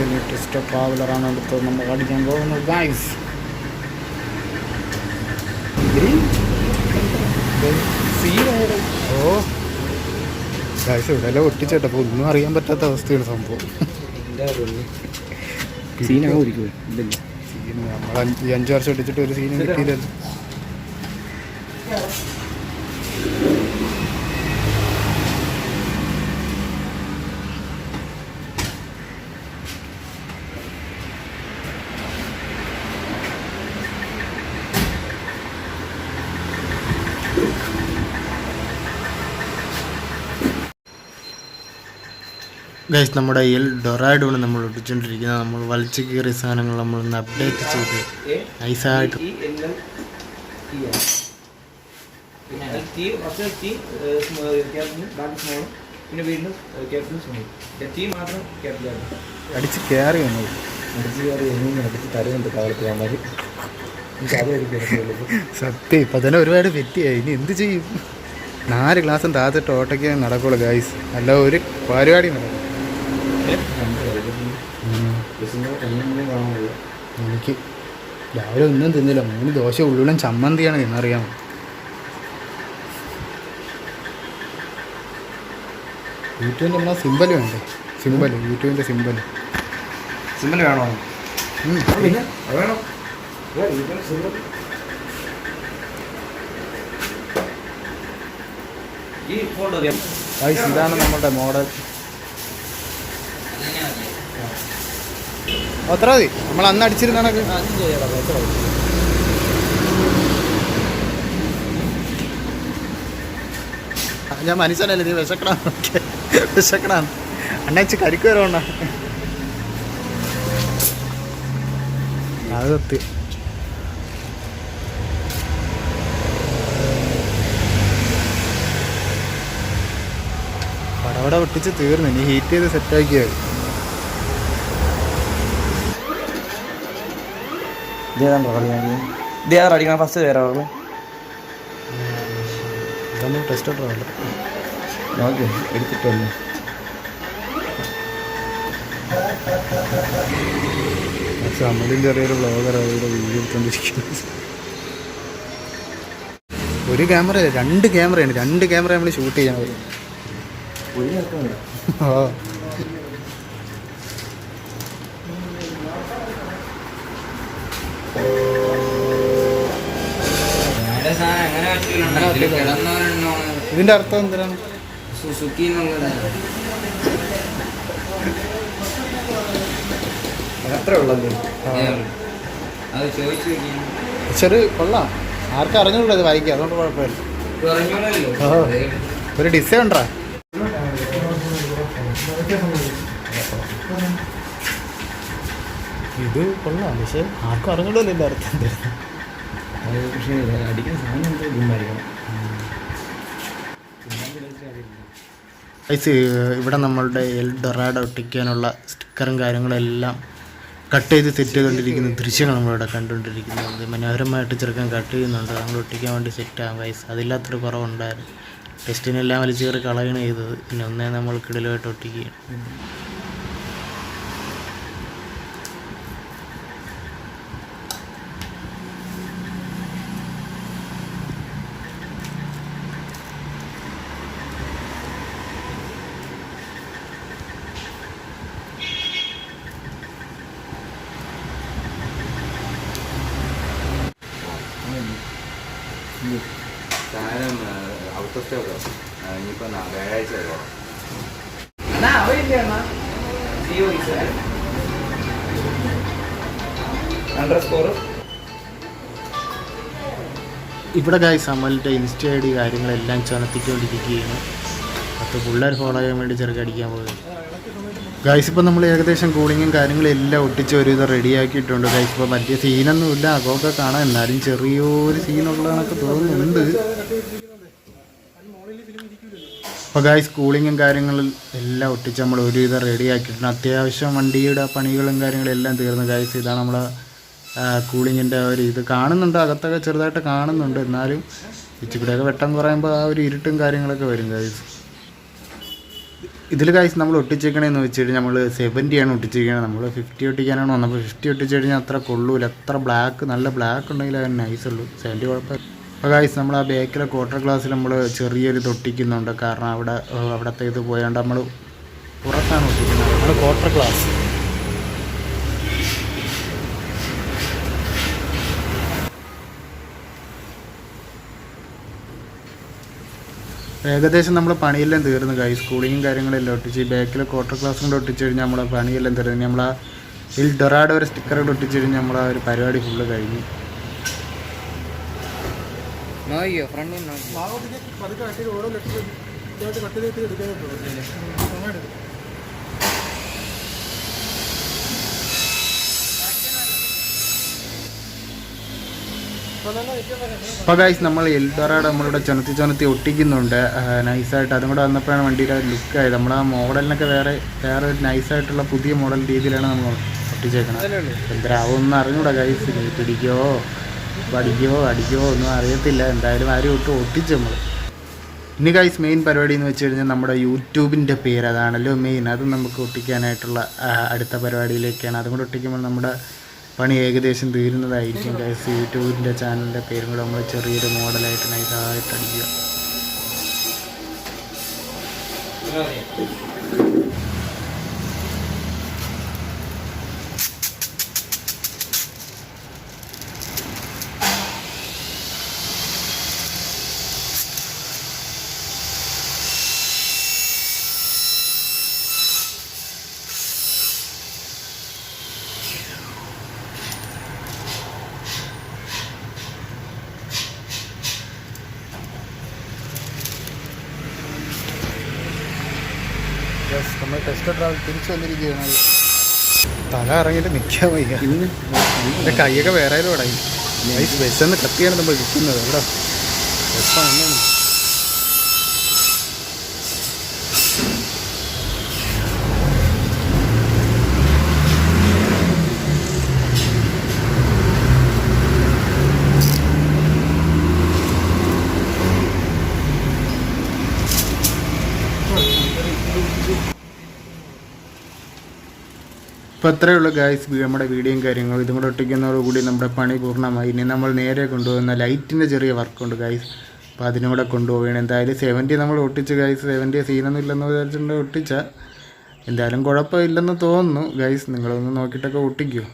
ഇനി ട്വിസ്റ്റർ ട്രാവലറാണ് അടുത്ത് നമ്മൾ അടിക്കാൻ പോകുന്നത്. ഗൈസ് ഓ. ഗൈസ് ഇവിടെ എല്ലാം ഒട്ടിച്ചേട്ടപ്പോൾ ഒന്നും അറിയാൻ പറ്റാത്ത അവസ്ഥയാണ് സംഭവം. സീൻ നമ്മൾ അഞ്ച് അഞ്ചു അഞ്ച് വർഷം ഒട്ടിച്ചിട്ട് ഒരു സീനും കിട്ടിയില്ലല്ലോ. ഗൈസ് നമ്മുടെ എൽ ഡൊറാഡോണ് നമ്മൾ ഒട്ടിച്ചുകൊണ്ടിരിക്കുന്നത് നമ്മൾ വലിച്ചു കീറിയ സാധനങ്ങൾ നമ്മളൊന്ന് അപ്ഡേറ്റ് ചെയ്ത് നൈസായിട്ട്. പിന്നെ വീണ്ടും അടിച്ച് കയറി വന്നു? അടിച്ച് അടിച്ച് തരുന്നുണ്ട് സത്യം ഇപ്പം തന്നെ ഒരുപാട് പെറ്റിയായി ഇനി എന്ത് ചെയ്യും? നാല് ഗ്ലാസും താത്തിട്ട് ഓട്ടയ്ക്ക് നടക്കുള്ളൂ ഗൈസ് അല്ല ഒരു പരിപാടി നടക്കും എനിക്ക് രാവിലെ ഒന്നും തിന്നില്ല. മൂന്ന് ദോശ ഉള്ളിലും ചമ്മന്തിയാണ് എന്നറിയാമോ യൂട്യൂബിന്റെ നമ്മളെ സിമ്പൽ വേണ്ടേ? സിമ്പൽ യൂട്യൂബിന്റെ സിമ്പൽ സിമ്പൽ വേണോ? ഈ ഫോണ്ട് ഇതാണ് നമ്മുടെ മോഡൽ. അത്ര മതി നമ്മൾ അന്ന് അടിച്ചിരുന്ന ഞാൻ മനുഷ്യനല്ലേ നീ വിശക്കണ വിശക്കണ അണ്ണാച്ചി കരിക്ക് വരോണ്ട അത് സത്യം പടവട ഒട്ടിച്ച് തീർന്നു. നീ ഹീറ്റ് ചെയ്ത് സെറ്റാക്കിയാൽ ഇതേതാണോ കളിയാണ് ഇതേതാ അടിക്കണം ഫസ്റ്റ് പേരാ ഉള്ളത് ഇതൊന്നും ടെസ്റ്റ് ഇട്ടല്ല നോക്കി. പക്ഷെ അമ്മലും ചെറിയൊരു ബ്ലോഗർ അവരുടെ വീഡിയോ എടുത്തോണ്ടിരിക്കുന്നത് ഒരു ക്യാമറ രണ്ട് ക്യാമറയാണ് രണ്ട് ക്യാമറ നമ്മൾ ഷൂട്ട് ചെയ്യാൻ ഒരു ആ. ഇതിന്റെ അർത്ഥം എന്തിനാണ്? സുസുക്കി എന്നുള്ളത്. അത്ര ഉള്ളത് അത് ചോദിച്ചു ചെറു കൊള്ളാം. ആർക്കും അറിഞ്ഞൂടാ ഇത് വായിക്കുക അതുകൊണ്ട് കുഴപ്പമില്ല. ഒരു ഡിസൈൻ ഉണ്ടാ? ഇത് കൊള്ളാം. പക്ഷെ ആർക്കും അറിഞ്ഞൂടല്ലോ അർത്ഥം പക്ഷേ അടിക്കുന്ന സാധനം എന്താ ഗുണ്ടായിരിക്കണം ഗൈസ് ഇവിടെ നമ്മളുടെ എൽ ഡൊറാഡോ ഒട്ടിക്കാനുള്ള സ്റ്റിക്കറും കാര്യങ്ങളെല്ലാം കട്ട് ചെയ്ത് സെറ്റ് ചെയ്തുകൊണ്ടിരിക്കുന്ന ദൃശ്യങ്ങൾ നമ്മളിവിടെ കണ്ടുകൊണ്ടിരിക്കുന്നത്. മനോഹരമായിട്ട് ചെറുക്കാൻ കട്ട് ചെയ്യുന്നുണ്ട്. നമ്മൾ ഒട്ടിക്കാൻ വേണ്ടി സെറ്റ് ആകും ഗൈസ് അതില്ലാത്തൊരു കുറവുണ്ടായിരുന്നു. ടെസ്റ്റിനെല്ലാം വലിച്ചു കയറി കളയണ ചെയ്തത്. പിന്നെ ഒന്നേ നമ്മൾ ഒട്ടിക്കുകയാണ്. സാധനം ഔട്ട് ഓഫ് സ്റ്റോക്ക് ഇനിയിപ്പോൾ വ്യാഴാഴ്ച അവരില്ലേ ജിയോ അണ്ടർ സ്കോർ ഇവിടെ ഗായ്സ് അമലിന്റെ ഇൻസ്റ്റ ഐ ഡി കാര്യങ്ങളെല്ലാം ചുമത്തിക്കൊണ്ടിരിക്കുകയാണ്. അപ്പൊ പിള്ളേർ ഫോളോ ചെയ്യാൻ വേണ്ടി ചെറുക്കടിക്കാൻ പോകുന്നു ഗൈസ് ഇപ്പം നമ്മൾ ഏകദേശം കൂളിങ്ങും കാര്യങ്ങളും എല്ലാം ഒട്ടിച്ച് ഒരു ഇത് റെഡിയാക്കിയിട്ടുണ്ട് ഗൈസ് ഇപ്പോൾ മറ്റേ സീനൊന്നും ഇല്ല. അകമൊക്കെ കാണാം. എന്നാലും ചെറിയൊരു സീനുള്ളതെന്നൊക്കെ തോന്നുന്നുണ്ട്. അപ്പോൾ ഗൈസ് കൂളിങ്ങും കാര്യങ്ങളും എല്ലാം ഒട്ടിച്ച് നമ്മൾ ഒരു ഒരുവിധം റെഡിയാക്കിയിട്ടുണ്ട് അത്യാവശ്യം വണ്ടിയുടെ പണികളും കാര്യങ്ങളും എല്ലാം തീർന്നു. ഗൈസ് ഇതാണ് നമ്മളെ കൂളിങ്ങിന്റെ ഒരു ഇത് കാണുന്നുണ്ട്. അകത്തൊക്കെ ചെറുതായിട്ട് കാണുന്നുണ്ട്. എന്നാലും ഇച്ചിരിയൊക്കെ വെട്ടം കുറയുമ്പോൾ ആ ഒരു ഇരുട്ടും കാര്യങ്ങളൊക്കെ വരും ഗൈസ് ഇതിൽ കാശ് നമ്മൾ ഒട്ടിച്ചേക്കണേന്ന് വെച്ച് കഴിഞ്ഞാൽ നമ്മൾ സെവന്റി ആണ് ഒട്ടിച്ചിരിക്കുന്നത് നമ്മൾ ഫിഫ്റ്റി ഒട്ടിക്കാനാണ് വന്നപ്പോൾ ഫിഫ്റ്റി ഒട്ടിച്ച് കഴിഞ്ഞാൽ അത്ര കൊള്ളൂല. എത്ര ബ്ലാക്ക് നല്ല ബ്ലാക്ക് ഉണ്ടെങ്കിൽ അത് നൈസ് ഉള്ളൂ. സെവന്റി കുഴപ്പമില്ല. അപ്പോൾ കാശ് നമ്മൾ ആ ബേക്കിലെ ക്വാർട്ടർ ക്ലാസ്സിൽ നമ്മൾ ചെറിയൊരു തൊട്ടിക്കുന്നുണ്ട് കാരണം അവിടെ അവിടത്തെ ഇത് പോയാണ്ട് നമ്മൾ പുറത്താണ് ഒട്ടിക്കുന്നത്. നമ്മൾ ക്വാർട്ടർ ക്ലാസ് ഏകദേശം നമ്മൾ പണിയെല്ലാം തീർന്നു കൈ സ്കൂളിങ്ങും കാര്യങ്ങളെല്ലാം ഒട്ടിച്ച് ബാക്കിൽ ക്വാർട്ടർ ക്ലാസ്സും കൂടെ ഒട്ടിച്ച് കഴിഞ്ഞാൽ നമ്മളെ പണിയെല്ലാം തീർന്നു. നമ്മൾ ആ ഇതിൽ ഡൊറാഡ് ഒരു സ്റ്റിക്കർ കൂടെ ഒട്ടിച്ച് കഴിഞ്ഞാൽ നമ്മളെ ആ ഒരു പരിപാടി ഫുള്ള് കഴിഞ്ഞു. നോക്കിയോ ഫ്രണ്ടിൽ നോക്കി അപ്പോൾ ഗൈസ് നമ്മൾ എൽഡോറാഡ് നമ്മളിവിടെ ചുനത്തി ചുനത്തി ഒട്ടിക്കുന്നുണ്ട്. നൈസായിട്ട് അതും കൂടെ വന്നപ്പോഴാണ് വണ്ടിയുടെ ലുക്ക് ആയത്. നമ്മൾ ആ മോഡലിനൊക്കെ വേറെ വേറെ ഒരു നൈസായിട്ടുള്ള പുതിയ മോഡൽ രീതിയിലാണ് നമ്മൾ ഒട്ടിച്ചേക്കണത്. എന്തരാവൊന്നും അറിഞ്ഞൂടാ ഗൈസ് നീ പിടിക്കോ? പഠിക്കോ അടിക്കോ? ഒന്നും അറിയത്തില്ല. എന്തായാലും ആരും ഒട്ടും ഒട്ടിച്ചു നമ്മൾ ഇനി ഗൈസ് മെയിൻ പരിപാടി എന്ന് വെച്ച് കഴിഞ്ഞാൽ നമ്മുടെ യൂട്യൂബിന്റെ പേര് അതാണല്ലോ മെയിൻ അത് നമുക്ക് ഒട്ടിക്കാനായിട്ടുള്ള അടുത്ത പരിപാടിയിലേക്കാണ്. അതും കൂടെ ഒട്ടിക്കുമ്പോൾ നമ്മുടെ പണി ഏകദേശം തീരുന്നതായിരിക്കും. ഗൈസ് യൂട്യൂബിന്റെ ചാനലിന്റെ പേരും കൂടെ നമ്മൾ ചെറിയൊരു മോഡലായിട്ട് നൈസായിട്ട് അടിക്കുക യെസ് നമ്മൾ ടെസ്റ്റ് ട്രാവൽ തിരിച്ചു വന്നിരിക്കുകയാണ്. തല ഇറങ്ങിയിട്ട് നിൽക്കാൻ വയ്യ. എന്റെ കൈയൊക്കെ വേറെ നൈസ് ബസ്സെന്ന് കത്തിയാണ് നമ്മൾ വിൽക്കുന്നത് ഇവിടെ അപ്പോൾ അത്രയേ ഉള്ളൂ ഗായ്സ് നമ്മുടെ വീഡിയോയും കാര്യങ്ങളും. ഇതും കൂടെ ഒട്ടിക്കുന്നതോടുകൂടി നമ്മുടെ പണി പൂർണമായി. ഇനി നമ്മൾ നേരെ കൊണ്ടുപോകുന്ന ലൈറ്റിന്റെ ചെറിയ വർക്കുണ്ട് ഗായ്സ് അപ്പോൾ അതിനും കൂടെ കൊണ്ടുപോവുകയാണ്. എന്തായാലും സെവന്റി നമ്മൾ ഒട്ടിച്ച് ഗായ്സ് സെവന്റി സീനൊന്നും ഇല്ലെന്ന് വിചാരിച്ചിട്ടുണ്ട് ഒട്ടിച്ച. എന്തായാലും കുഴപ്പമില്ലെന്ന് തോന്നുന്നു ഗൈസ് നിങ്ങളൊന്ന് നോക്കിയിട്ടൊക്കെ ഒട്ടിക്കൂ.